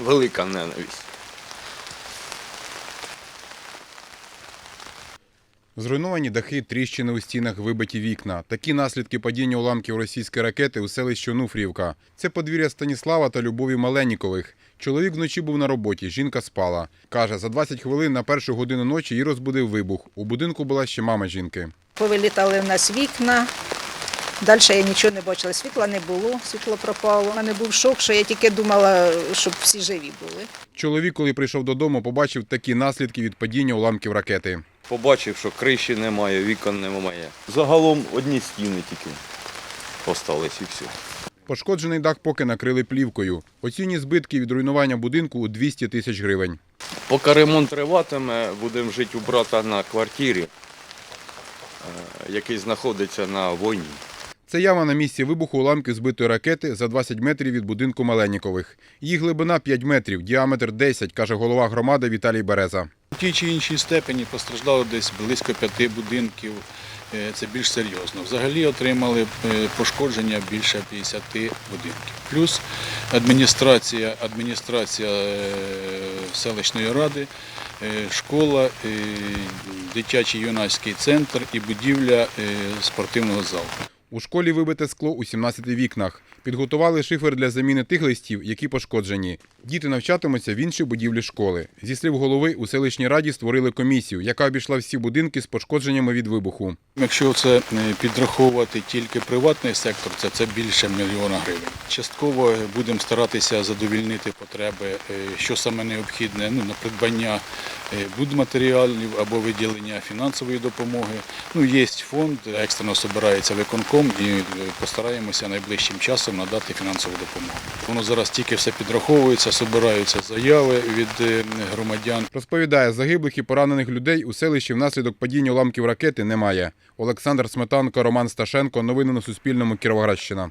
Велика ненависть. Зруйновані дахи, тріщини у стінах, вибиті вікна. Такі наслідки падіння уламків російської ракети у селищі Онуфріївка. Це подвір'я Станіслава та Любові Маленнікових. Чоловік вночі був на роботі, жінка спала. Каже, за 20 хвилин на першу годину ночі її розбудив вибух. У будинку була ще мама жінки. Повилітали в нас вікна. Далі я нічого не бачила. Світла не було, світло пропало. У мене був шок, що я тільки думала, щоб всі живі були. Чоловік, коли прийшов додому, побачив такі наслідки від падіння уламків ракети. Побачив, що криші немає, вікон немає. Загалом одні стіни тільки остались і все. Пошкоджений дах поки накрили плівкою. Оцінні збитки від руйнування будинку у 200 тисяч гривень. Поки ремонт триватиме, будемо жити у брата на квартирі, е, який знаходиться на війні. Це яма на місці вибуху уламків збитої ракети за 20 метрів від будинку Маленнікових. Її глибина 5 метрів, діаметр 10, каже голова громади Віталій Береза. У тій чи іншій степені постраждало десь близько п'яти будинків. Е, Це більш серйозно. Взагалі отримали е, пошкодження більше 50 будинків. Плюс адміністрація, адміністрація е, селищної ради, школа, дитячий юнацький центр і будівля спортивного залу. У школі вибите скло у 17 вікнах. Підготували шифер для заміни тих листів, які пошкоджені. Діти навчатимуться в іншій будівлі школи. Зі слів голови, у селищній раді створили комісію, яка обійшла всі будинки з пошкодженнями від вибуху. Якщо це е, підраховувати тільки приватний сектор, це, це більше мільйона гривень. Частково е, будемо старатися задовільнити потреби, е, що саме необхідне ну, на придбання будматеріалів або виділення фінансової допомоги. Ну, є фонд, екстрено збирається виконком і е, постараємося найближчим часом надати фінансову допомогу. Воно зараз тільки все підраховується, збираються заяви від е, громадян. Розповідає, загиблих і поранених людей у селищі внаслідок падіння уламків ракети немає. Олександр Сметанко, Роман Сташенко. Новини на Суспільному. Кіровоградщина.